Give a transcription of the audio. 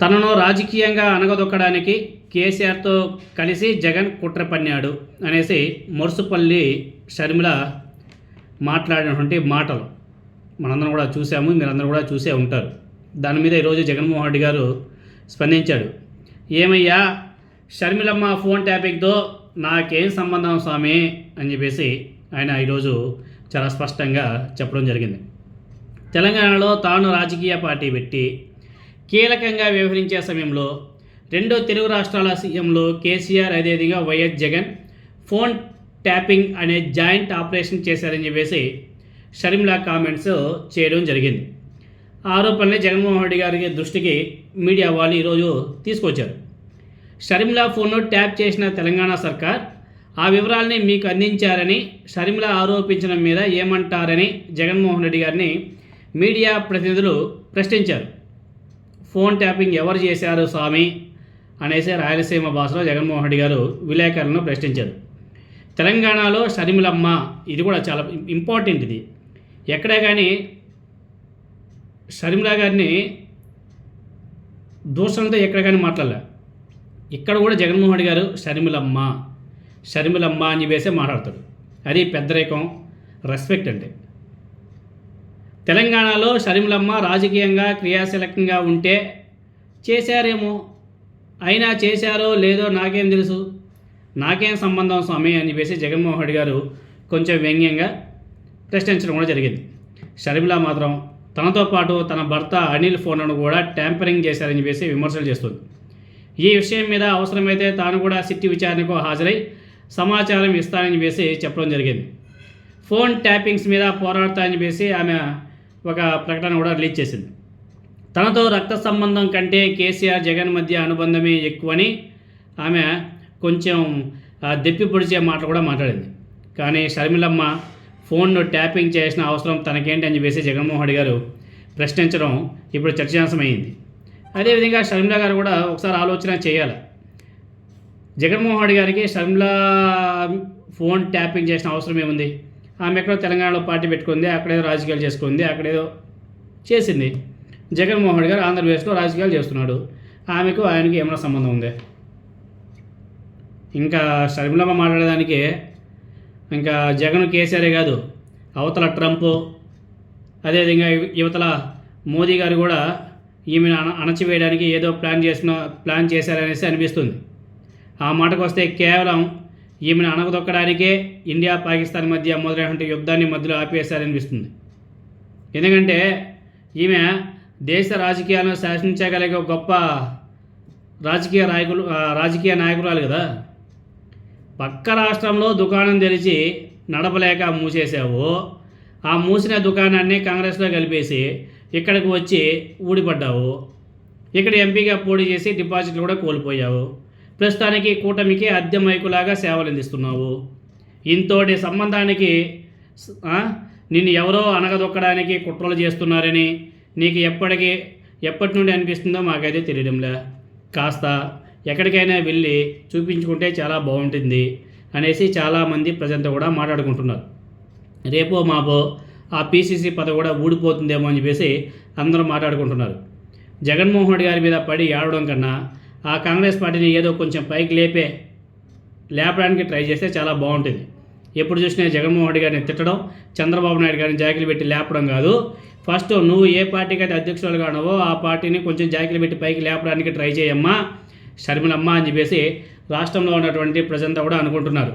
తనను రాజకీయంగా అనగదొక్కడానికి కేసీఆర్తో కలిసి జగన్ కుట్ర పన్నాడు అనేసి మురుసుపల్లి షర్మిల మాట్లాడినటువంటి మాటలు. మనందరం కూడా చూసాము మీరందరూ కూడా చూసే ఉంటారు. దాని మీద ఈరోజు జగన్మోహన్ రెడ్డి గారు స్పందించాడు. ఏమయ్యా షర్మిలమ్మ ఫోన్ టాపిక్తో నాకేం సంబంధం స్వామి? అని చెప్పేసి ఆయన ఈరోజు చాలా స్పష్టంగా చెప్పడం జరిగింది. తెలంగాణలో తాను రాజకీయ పార్టీ పెట్టి కీలకంగా వ్యవహరించే సమయంలో రెండో తెలుగు రాష్ట్రాల సీఎంలో కేసీఆర్ అదేవిధంగా వైఎస్ జగన్ ఫోన్ ట్యాపింగ్ అనే జాయింట్ ఆపరేషన్ చేశారని చెప్పేసి షర్మిల కామెంట్స్ చేయడం జరిగింది. ఆరోపణలే జగన్మోహన్ రెడ్డి గారికి దృష్టికి మీడియా వాళ్ళు ఈరోజు తీసుకొచ్చారు. షర్మిలా ఫోన్ను ట్యాప్ చేసిన తెలంగాణ సర్కార్ ఆ వివరాల్ని మీకు అందించారని షర్మిల ఆరోపించడం మీద ఏమంటారని జగన్మోహన్ రెడ్డి గారిని మీడియా ప్రతినిధులు ప్రశ్నించారు. ఫోన్ ట్యాపింగ్ ఎవరు చేశారు స్వామి? అనేసి రాయలసీమ భాషలో జగన్మోహన్ రెడ్డి గారు విలేకరులను ప్రశ్నించారు. తెలంగాణలో షర్మిలమ్మ ఇది కూడా చాలా ఇంపార్టెంట్ ఇది. ఎక్కడే కానీ షర్మిల గారిని దూషణతో ఎక్కడ కానీ మాట్లాడలే. ఇక్కడ కూడా జగన్మోహన్ రెడ్డి గారు షర్మిలమ్మ షర్మిలమ్మ అని చెప్పేసి మాట్లాడతాడు అది పెద్దరికం రెస్పెక్ట్ అంటే. తెలంగాణలో షర్మిలమ్మ రాజకీయంగా క్రియాశీలకంగా ఉంటే చేశారేమో. అయినా చేశారో లేదో నాకేం తెలుసు. నాకేం సంబంధం స్వామి అని చెప్పేసి జగన్మోహన్ రెడ్డి గారు కొంచెం వ్యంగ్యంగా ప్రశ్నించడం కూడా జరిగింది. షర్మిల మాత్రం తనతో పాటు తన భర్త అనిల్ ఫోన్లను కూడా ట్యాంపరింగ్ చేశారని చెప్పేసి విమర్శలు చేస్తుంది. ఈ విషయం మీద అవసరమైతే తాను కూడా సిట్టి విచారణకు హాజరై సమాచారం ఇస్తానని చెప్పేసి చెప్పడం జరిగింది. ఫోన్ ట్యాపింగ్స్ మీద పోరాడతానని చెప్పేసి ఆమె ఒక ప్రకటన కూడా రిలీజ్ చేసింది. తనతో రక్త సంబంధం కంటే కేసీఆర్ జగన్ మధ్య అనుబంధమే ఎక్కువని ఆమె కొంచెం దెప్పి పొడిచే మాటలు కూడా మాట్లాడింది. కానీ షర్మిలమ్మ ఫోన్ను ట్యాపింగ్ చేసిన అవసరం తనకేంటి అని చెప్పేసి జగన్మోహన్ రెడ్డి గారు ప్రశ్నించడం ఇప్పుడు చర్చాంశమైంది అదేవిధంగా షర్మిల గారు కూడా ఒకసారి ఆలోచన చేయాలి. జగన్మోహన్ రెడ్డి గారికి షర్మిల ఫోన్ ట్యాపింగ్ చేసిన అవసరం ఏముంది? ఆమె ఎక్కడో తెలంగాణలో పార్టీ పెట్టుకుంది అక్కడేదో రాజకీయాలు చేసుకుంది అక్కడేదో చేసింది. జగన్మోహన్ రెడ్డి గారు ఆంధ్రప్రదేశ్లో రాజకీయాలు చేస్తున్నాడు. ఆమెకు ఆయనకి ఏమైనా సంబంధం ఉంది? ఇంకా షర్మిలమ్మ మాట్లాడేదానికి ఇంకా జగన్ కేసీఆరే కాదు అవతల ట్రంప్ అదేవిధంగా యువతల మోదీ గారు కూడా ఈమెను అణ అణచివేయడానికి ఏదో ప్లాన్ చేసిన ప్లాన్ చేశారనేసి అనిపిస్తుంది. ఆ మాటకు వస్తే కేవలం ఈమెను అణగదొక్కడానికే ఇండియా పాకిస్తాన్ మధ్య మొదలైనటువంటి యుద్ధాన్ని మధ్యలో ఆపేశారనిపిస్తుంది. ఎందుకంటే ఈమె దేశ రాజకీయాలను శాసించగలిగే గొప్ప రాజకీయ నాయకులు రాజకీయ నాయకురాలు కదా. పక్క రాష్ట్రంలో దుకాణం తెరిచి నడపలేక మూసేసావు ఆ మూసిన దుకాణాన్ని కాంగ్రెస్లో కలిపేసి ఇక్కడికి వచ్చి ఊడిపడ్డావు ఇక్కడ ఎంపీగా పోటీ చేసి డిపాజిట్లు కూడా కోల్పోయావు ప్రస్తుతానికి కూటమికి అద్దె మైకులాగా సేవలు అందిస్తున్నావు ఇంతోటి సంబంధానికి నిన్ను ఎవరో అనగదొక్కడానికి కుట్రలు చేస్తున్నారని నీకు ఎప్పటికీ ఎప్పటి నుండి అనిపిస్తుందో మాకైతే తెలియడంలే. కాస్త ఎక్కడికైనా వెళ్ళి చూపించుకుంటే చాలా బాగుంటుంది అనేసి చాలామంది ప్రజలతో కూడా మాట్లాడుకుంటున్నారు. రేపో మాపో ఆ పీసీసీ పద కూడా ఊడిపోతుందేమో అని చెప్పేసి అందరూ మాట్లాడుకుంటున్నారు. జగన్మోహన్ రెడ్డి గారి మీద పడి ఏడవడం కన్నా ఆ కాంగ్రెస్ పార్టీని ఏదో కొంచెం పైకి లేపే లేపడానికి ట్రై చేస్తే చాలా బాగుంటుంది. ఎప్పుడు చూసినా జగన్మోహన్ రెడ్డి గారిని తిట్టడం చంద్రబాబు నాయుడు గారిని జాకిలు పెట్టి లేపడం కాదు. ఫస్ట్ నువ్వు ఏ పార్టీకి అయితే అధ్యక్షులు కానవో ఆ పార్టీని కొంచెం జాకిలు పెట్టి పైకి లేపడానికి ట్రై చేయమ్మా షర్మిలమ్మ అని చెప్పేసి రాష్ట్రంలో ఉన్నటువంటి ప్రజంతా కూడా అనుకుంటున్నారు.